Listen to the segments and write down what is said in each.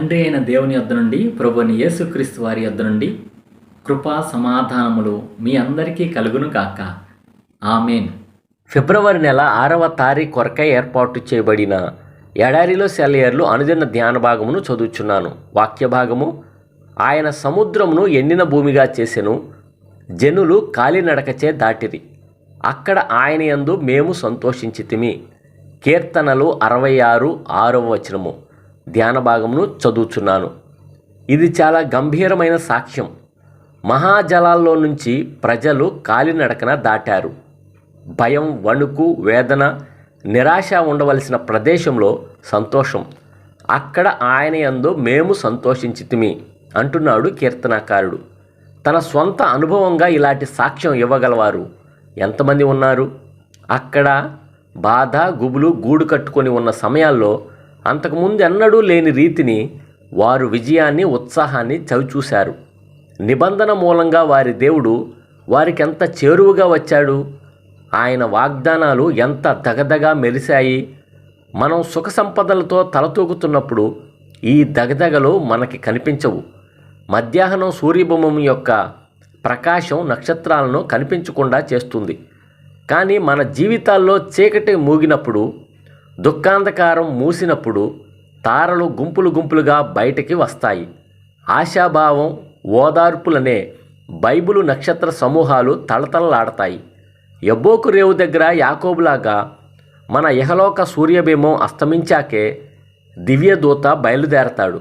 తండ్రి అయిన దేవుని యొద్ద నుండి ప్రభుని యేసుక్రీస్తు వారి యొద్ద నుండి కృపా సమాధానములు మీ అందరికీ కలుగును కాక ఆమెన్. ఫిబ్రవరి నెల ఆరవ తారీఖు కొరకై ఏర్పాటు చేయబడిన ఎడారిలో సెలయర్లు అనుదిన ధ్యాన భాగమును చదువుచున్నాను. వాక్య భాగము ఆయన సముద్రమును ఎండిన భూమిగా చేసెను జనులు కాలినడకచే దాటిరి. అక్కడ ఆయన యందు మేము సంతోషించితిమి. కీర్తనలు అరవై ఆరు ఆరవ వచనము. ధ్యాన భాగమును చదువుచున్నాను. ఇది చాలా గంభీరమైన సాక్ష్యం. మహాజలాల్లో నుంచి ప్రజలు కాలినడకన దాటారు. భయం వణుకు వేదన నిరాశ ఉండవలసిన ప్రదేశంలో సంతోషం. అక్కడ ఆయన ఎందు మేము సంతోషించితిమి అంటున్నాడు కీర్తనాకారుడు. తన సొంత అనుభవంగా ఇలాంటి సాక్ష్యం ఇవ్వగలవారు. ఎంతమంది ఉన్నారు? అక్కడ బాధ గుబులు గూడు కట్టుకొని ఉన్న సమయాల్లో అంతకుముందు ఎన్నడూ లేని రీతిని వారు విజయాన్ని ఉత్సాహాన్ని చవిచూశారు. నిబంధన మూలంగా వారి దేవుడు వారికి ఎంత చేరువుగా వచ్చాడు? ఆయన వాగ్దానాలు ఎంత దగదగా మెరిశాయి? మనం సుఖ సంపదలతో తలతూగుతున్నప్పుడు ఈ దగదగలు మనకి కనిపించవు. మధ్యాహ్నం సూర్యబింబం యొక్క ప్రకాశం నక్షత్రాలను కనిపించకుండా చేస్తుంది. కానీ మన జీవితాల్లో చీకటి మూగినప్పుడు దుఃఖాంధకారం మూసినప్పుడు తారలు గుంపులు గుంపులుగా బయటికి వస్తాయి. ఆశాభావం ఓదార్పులనే బైబిలు నక్షత్ర సమూహాలు తళతళలాడతాయి. ఎబ్బోకు రేవు దగ్గర యాకోబులాగా మన ఇహలోక సూర్యభీమం అస్తమించాకే దివ్యదూత బయలుదేరతాడు.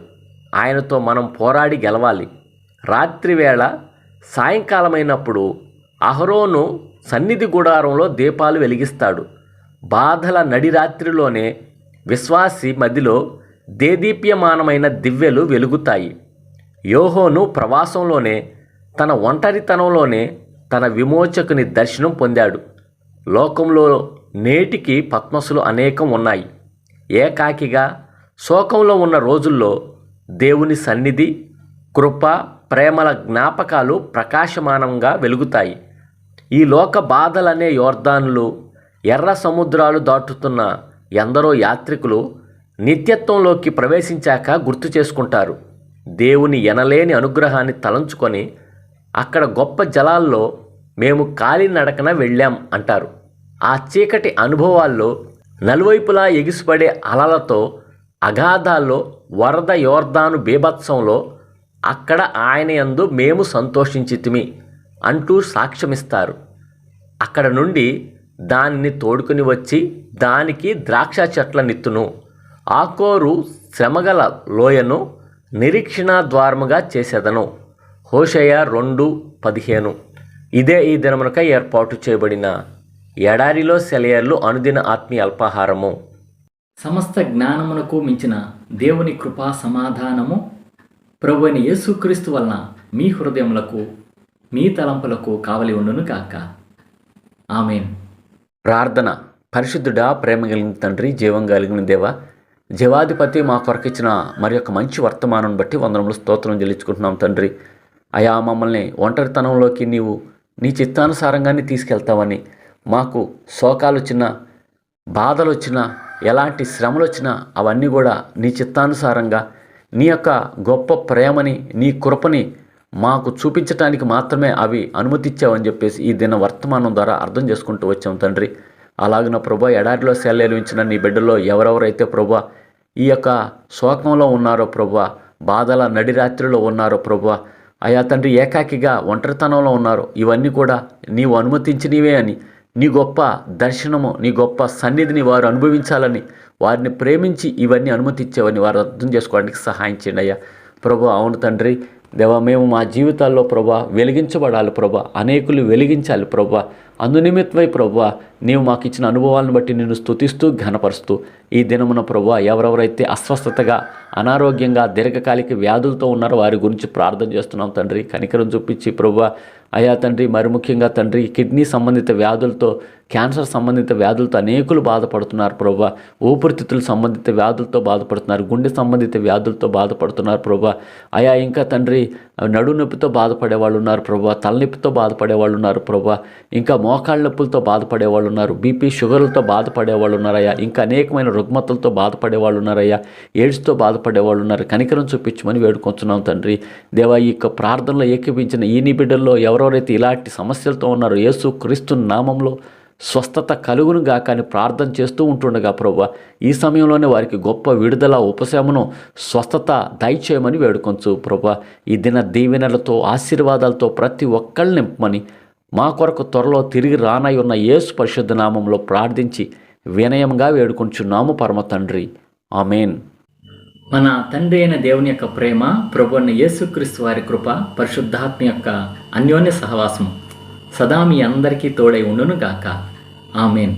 ఆయనతో మనం పోరాడి గెలవాలి. రాత్రివేళ సాయంకాలమైనప్పుడు అహరోను సన్నిధి గుడారంలో దీపాలు వెలిగిస్తాడు. బాధల నడిరాత్రిలోనే విశ్వాసి మదిలో దేదీప్యమానమైన దివ్యలు వెలుగుతాయి. యోహోను ప్రవాసంలోనే తన ఒంటరితనంలోనే తన విమోచకుని దర్శనం పొందాడు. లోకంలో నేటికి పద్మసులు అనేకం ఉన్నాయి. ఏకాకిగా శోకంలో ఉన్న రోజుల్లో దేవుని సన్నిధి కృప ప్రేమల జ్ఞాపకాలు ప్రకాశమానంగా వెలుగుతాయి. ఈ లోక బాధలనే యోర్ధానులు ఎర్ర సముద్రాలు దాటుతున్న ఎందరో యాత్రికులు నిత్యత్వంలోకి ప్రవేశించాక గుర్తు చేసుకుంటారు. దేవుని ఎనలేని అనుగ్రహాన్ని తలంచుకొని అక్కడ గొప్ప జలాల్లో మేము కాలినడకన వెళ్ళాం అంటారు. ఆ చీకటి అనుభవాల్లో నలువైపులా ఎగిసిపడే అలలతో అగాధాల్లో వరద యోర్దాను బీభత్సంలో అక్కడ ఆయన యందు మేము సంతోషించితిమి అంటూ సాక్ష్యమిస్తారు. అక్కడ నుండి దానిని తోడుకుని వచ్చి దానికి ద్రాక్ష చెట్ల నిత్తును ఆకోరు శ్రమగల లోయను నిరీక్షణ ద్వారముగా చేసేదను. హోషయ రెండు పదిహేను. ఇదే ఈ దినమునక ఏర్పాటు చేయబడిన ఎడారిలో సెలయర్లు అనుదిన ఆత్మీయ అల్పాహారము. సమస్త జ్ఞానమునకు మించిన దేవుని కృపా సమాధానము ప్రభుని యేసుక్రీస్తు వలన మీ హృదయములకు మీ తలంపులకు కావలి ఉండును కాక ఆమెన్. ప్రార్థన. పరిశుద్ధుడా ప్రేమ కలిగిన తండ్రి జీవం కలిగిన దేవ జీవాధిపతి మా కొరకిచ్చిన మరి యొక్క మంచి వర్తమానం బట్టి వందనములు స్తోత్రం చెల్లించుకుంటున్నాం తండ్రి. అయా మమ్మల్ని ఒంటరితనంలోకి నీవు నీ చిత్తానుసారంగానే తీసుకెళ్తావని మాకు శోకాలు వచ్చిన బాధలు వచ్చినా ఎలాంటి శ్రమలు వచ్చినా అవన్నీ కూడా నీ చిత్తానుసారంగా నీ యొక్క గొప్ప ప్రేమని నీ కృపని మాకు చూపించటానికి మాత్రమే అవి అనుమతిచ్చావని చెప్పేసి ఈ దిన వర్తమానం ద్వారా అర్థం చేసుకుంటూ వచ్చాం తండ్రి. అలాగిన ప్రభా ఎడారిలో సెల్లేలు ఇచ్చిన నీ బిడ్డలో ఎవరెవరైతే ప్రభా ఈ యొక్క శోకంలో ఉన్నారో ప్రభా బాధల నడిరాత్రిలో ఉన్నారో ప్రభా అయా తండ్రి ఏకాకిగా ఒంటరితనంలో ఉన్నారు ఇవన్నీ కూడా నీవు అనుమతించినవే అని నీ గొప్ప దర్శనము నీ గొప్ప సన్నిధిని వారు అనుభవించాలని వారిని ప్రేమించి ఇవన్నీ అనుమతించేవని వారు అర్థం చేసుకోవడానికి సహాయం చేయండి అయ్యా. ప్రభు అవును తండ్రి దేవా మేము మా జీవితాల్లో ప్రభా వెలిగించబడాలి ప్రభా అనేకులు వెలిగించాలి ప్రభా. అందునిమిత్తమై ప్రభువ నీవు మాకు ఇచ్చిన అనుభవాలను బట్టి నిన్ను స్తుతిస్తూ ఘనపరుస్తూ ఈ దినమున ప్రభువ ఎవరెవరైతే అస్వస్థతగా అనారోగ్యంగా దీర్ఘకాలిక వ్యాధులతో ఉన్నారో వారి గురించి ప్రార్థన చేస్తున్నాం తండ్రి. కనికరం చూపించి ప్రభువ అయా తండ్రి మరి ముఖ్యంగా తండ్రి కిడ్నీ సంబంధిత వ్యాధులతో క్యాన్సర్ సంబంధిత వ్యాధులతో అనేకులు బాధపడుతున్నారు ప్రభా ఊపిరితిత్తుల సంబంధిత వ్యాధులతో బాధపడుతున్నారు గుండె సంబంధిత వ్యాధులతో బాధపడుతున్నారు ప్రభా అయా ఇంకా తండ్రి నడు నొప్పితో బాధపడే వాళ్ళు ఉన్నారు ప్రభా తలనొప్పితో బాధపడే వాళ్ళు ఉన్నారు ప్రభా ఇంకా మోకాళ్ళ నొప్పులతో బాధపడే వాళ్ళు ఉన్నారు. బీపీ షుగర్లతో బాధపడే వాళ్ళు ఉన్నారయ్యా. ఇంకా అనేకమైన రుగ్మతలతో బాధపడే వాళ్ళు ఉన్నారయ్యా. ఎయిడ్స్తో బాధపడే వాళ్ళు ఉన్నారు. కనికరం చూపించమని వేడుకొంచున్నాం తండ్రి. దేవా ఈ యొక్క ప్రార్థనలో ఏకీపించిన ఈ బిడ్డల్లో ఎవరెవరైతే ఇలాంటి సమస్యలతో ఉన్నారో యేసు క్రీస్తు నామంలో స్వస్థత కలుగును గాక అని ప్రార్థన చేస్తూ ఉంటుండగా ప్రభు ఈ సమయంలోనే వారికి గొప్ప విడుదల ఉపశమనం స్వస్థత దయచేయమని వేడుకొంచు ప్రభు ఈ దిన దీవెనలతో ఆశీర్వాదాలతో ప్రతి ఒక్కళ్ళని నింపమని మా కొరకు త్వరలో తిరిగి రానై ఉన్న యేసు పరిశుద్ధ నామంలో ప్రార్థించి వినయంగా వేడుకొంచున్నాము పరమ తండ్రి. ఆమెన్. మన తండ్రి అయిన దేవుని యొక్క ప్రేమ ప్రభు అయిన యేసుక్రీస్తు వారి కృప పరిశుద్ధాత్మ యొక్క అన్యోన్య సహవాసం సదా మీ అందరికీ తోడై ఉండును గాక ఆమెన్.